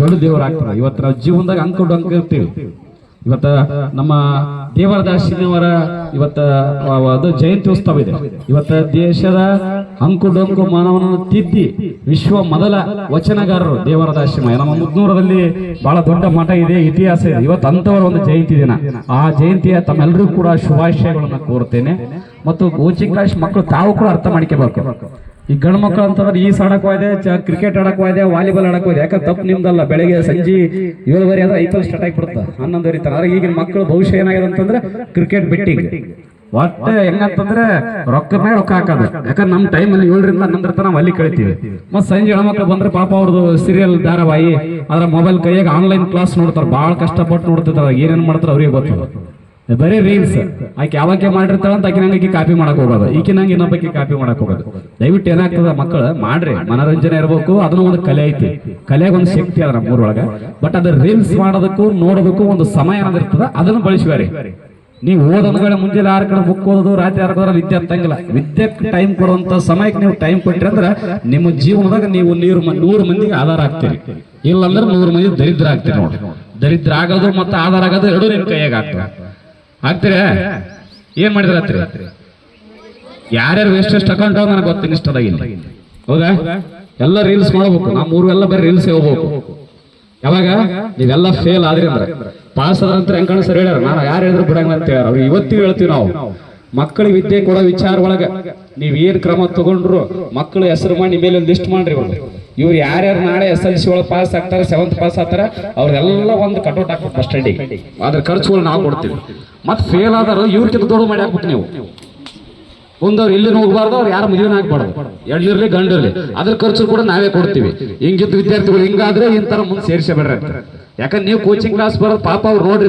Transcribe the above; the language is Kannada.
ದೊಡ್ಡ ದೇವ್ರ ಆಗ್ತಾರ. ಇವತ್ತು ಜೀವನದಾಗ ಅಂಕ ಡೊಂಕ ಇರ್ತೀವಿ. ಇವತ್ತ ನಮ್ಮ ದೇವರದಾಸಿನವರ ಇವತ್ತ ಅದು ಜಯಂತಿ ಉತ್ಸವ ಇದೆ. ಇವತ್ತ ದೇಶದ ಅಂಕು ಡೊಂಕು ಮಾನವನನ್ನು ತಿದ್ದಿ ವಿಶ್ವ ಮೊದಲ ವಚನಗಾರರು ದೇವರದಾಸಿಮ ನಮ್ಮ ಮುದ್ನೂರದಲ್ಲಿ ಬಹಳ ದೊಡ್ಡ ಮಠ ಇದೆ, ಇತಿಹಾಸ ಇದೆ. ಇವತ್ತು ಅಂತವರ ಒಂದು ಜಯಂತಿ ದಿನ. ಆ ಜಯಂತಿಯ ತಮ್ಮೆಲ್ಲರಿಗೂ ಕೂಡ ಶುಭಾಶಯಗಳನ್ನು ಕೋರ್ತೇನೆ ಮತ್ತು ಗೋಚಿಕಾಶ್ ಮಕ್ಕಳು ತಾವು ಕೂಡ ಅರ್ಥ ಮಾಡ್ಕೋಬೇಕು. ಈ ಗಂಡು ಮಕ್ಕಳು ಅಂತಂದ್ರೆ ಈ ಆಡಕ್ ಹೋಯ್ದೆ ಕ್ರಿಕೆಟ್ ಆಡಕ್ ಹೋಯ್ದೆ ವಾಲಿಬಾಲ್ ಆಡಕ್ ಹೋಯ್ದೆ ಯಾಕಂದ್ರೆ ತಪ್ಪು ನಿಮ್ದಲ್ಲ, ಬೆಳಗ್ಗೆ ಸಂಜೆ ಏಳುವರೆ ಆದ್ರೆ ಐಪಲ್ ಸ್ಟಾರ್ಟ್ ಆಗಿಬಿಡುತ್ತೆ. ಹನ್ನೊಂದುವರೆ ತನ ಆದ್ರೆ ಈಗಿನ ಮಕ್ಕಳು ಭವಿಷ್ಯ ಏನಾಗಿದೆ ಅಂತಂದ್ರೆ ಕ್ರಿಕೆಟ್ ಬೆಟ್ಟಿಂಗ್ ಒಟ್ಟೆ ಹೆಂಗಂತಂದ್ರೆ ರೊಕ್ಕ ಮೇಲೆ ರೊಕ್ಕ ಹಾಕೋದು. ಯಾಕಂದ್ರೆ ನಮ್ಮ ಟೈಮಲ್ಲಿ ಏಳರಿಂದ ಹನ್ನೊಂದರ ತನಕ ಅಲ್ಲಿ ಕಳಿತೀವಿ. ಮತ್ತೆ ಸಂಜೆ ಹೆಣ್ಮಕ್ಳು ಬಂದ್ರೆ ಪಾಪ ಅವ್ರದ್ದು ಸೀರಿಯಲ್ ಧಾರಾವಾಹಿ, ಅದ್ರ ಮೊಬೈಲ್ ಕೈಯಾಗ ಆನ್ಲೈನ್ ಕ್ಲಾಸ್ ನೋಡ್ತಾರೆ. ಭಾಳ ಕಷ್ಟಪಟ್ಟು ನೋಡ್ತಿರ್ತಾರೆ. ಏನೇನ್ ಮಾಡ್ತಾರೆ ಅವ್ರಿಗೆ ಗೊತ್ತು. ಬರೀ ರೀಲ್ಸ್ ಆಕೆ ಯಾವಾಗ ಮಾಡಿರ್ತಾಳ ಅಂತ ಆಕೆ ನಂಗೆ ಕಾಪಿ ಮಾಡಕ್ ಹೋಗೋದು. ಈಕೆ ನಂಗೆ ಇನ್ನೊಬ್ಬಕ್ಕೆ ಕಾಪಿ ಮಾಡಕ್ ಹೋಗೋದು. ದಯವಿಟ್ಟು ಏನಾಗ್ತದ ಮಕ್ಕಳು, ಮಾಡ್ರಿ. ಮನೋರಂಜನೆ ಇರಬೇಕು, ಅದನ್ನ ಒಂದು ಕಲೆ ಐತಿ. ಕಲೆಗೆ ಒಂದು ಶಕ್ತಿ ಅದ ನಮ್ಮೂರೊಳಗ ಬಟ್ ಅದ್ರ ರೀಲ್ಸ್ ಮಾಡೋದಕ್ಕೂ, ನೋಡೋದಕ್ಕೂ ಒಂದು ಸಮಯ ಅನ್ನೋದಿರ್ತದ ಅದನ್ನು ಬಳಸಿವಾರಿ ನೀವು ಓದೋದ್ಗಳ ಮುಂಜಾನೆ ಆರು ಕಡೆ ಬುಕ್ ಓದೋದು, ರಾತ್ರಿ ಆರು ಕಡೆ ವಿದ್ಯೆ ಅಂತಂಗಿಲ್ಲ ವಿದ್ಯೆಗೆ ಟೈಮ್ ಕೊಡುವಂತ ಸಮಯಕ್ಕೆ ನೀವು ಟೈಮ್ ಕೊಟ್ರಿ ಅಂದ್ರೆ ನಿಮ್ಮ ಜೀವನದಾಗ ನೀವು ನೀರು ನೂರು ಮಂದಿಗೆ ಆಧಾರ ಆಗ್ತೀರಿ ಇಲ್ಲಂದ್ರೆ ನೂರು ಮಂದಿ ದರಿದ್ರ ಆಗ್ತೀರಿ ನೋಡಿ ದರಿದ್ರ ಆಗೋದು ಮತ್ತೆ ಆಧಾರ ಆಗೋದು ಎರಡೂ ನಿಮ್ ಕೈಯಾಗ ಆಗ್ತದೆ ಆಗ್ತೀರ ಏನ್ ಮಾಡಿದ್ರ ಯಾರ್ಯಾರು ವೇಸ್ಟ್ ಎಷ್ಟು ಅಕೌಂಟ್ ನನಗೆ ಗೊತ್ತಿನ ಇಷ್ಟದಾಗಿಲ್ಲ ಹೌದಾ? ಎಲ್ಲ ರೀಲ್ಸ್ ಮಾಡಬೇಕು ನಮ್ಮ ಊರು ಎಲ್ಲ ಬರೀ ರೀಲ್ಸ್ ಹೋಗ್ಬೇಕು ಯಾವಾಗ? ನೀವೆಲ್ಲ ಫೇಲ್ ಆದ್ರೆ ಅಂದ್ರೆ. ಪಾಸ್ ಆದ್ರೆ ಅಂತ ಹೆಂಗ್ ಸರ್ ಹೇಳ್ಯಾರ? ನಾನು ಯಾರು ಹೇಳಿದ್ರು ಬಿಡಂಗಿಲ್ಲ ಅಂತ ಹೇಳ್ಯಾರ. ಅವ್ರು ಹೇಳ್ತೀವಿ ನಾವು. ಮಕ್ಕಳಿಗೆ ವಿದ್ಯೆ ಕೊಡೋ ವಿಚಾರ ಒಳಗ ನೀವ್ ಏನ್ ಕ್ರಮ ತಗೊಂಡ್ರು ಮಕ್ಕಳ ಹೆಸರು ಮಾಡಿ ಮೇಲೆ ಒಂದು ಲಿಸ್ಟ್ ಮಾಡ್ರಿ ಇವ್ರು ಯಾರ್ಯಾರು ನಾಳೆ ಎಸ್ ಎಲ್ ಸಿ ಒಳಗೆ ಪಾಸ್ ಆಗ್ತಾರೆ ಸೆವೆಂತ್ ಪಾಸ್ ಆಗ್ತಾರೆ ಅವ್ರೆಲ್ಲ ಒಂದು ಕಟೌಟ್ ಹಾಕ್ಬೇಕು ಬಸ್ ಸ್ಟ್ಯಾಂಡಿಗೆ ಅದ್ರ ಖರ್ಚುಗಳು ನಾವು ಕೊಡ್ತೀವಿ. ಮತ್ತೆ ಫೇಲ್ ಆದರು ಇವ್ರಿಗಿಂತ ದೊಡ್ಡ ಮಾಡಿ ಹಾಕ್ಬಿಟ್ಟು ನೀವು. ಮುಂದವ್ರು ಇಲ್ಲಿ ಹೋಗ್ಬಾರ್ದು, ಅವ್ರು ಯಾರು ಮದುವೆ ಆಗ್ಬಾರ್ದು. ಎಳ್ಳಿರ್ಲಿ, ಗಂಡಿರ್ಲಿ, ಅದ್ರ ಖರ್ಚು ಕೂಡ ನಾವೇ ಕೊಡ್ತೀವಿ. ಹಿಂಗಿದ್ದ ವಿದ್ಯಾರ್ಥಿಗಳು ಹಿಂಗಾದ್ರೆ ಇಂತರ ಮುಂದೆ ಸೇರಿಸಬೇಡ್ರಿ ಯಾಕಂದ್ರೆ ನೀವು ಕೋಚಿಂಗ್ ಕ್ಲಾಸ್ ಬರೋದು ಪಾಪ ಅವ್ರು ನೋಡ್ರಿ.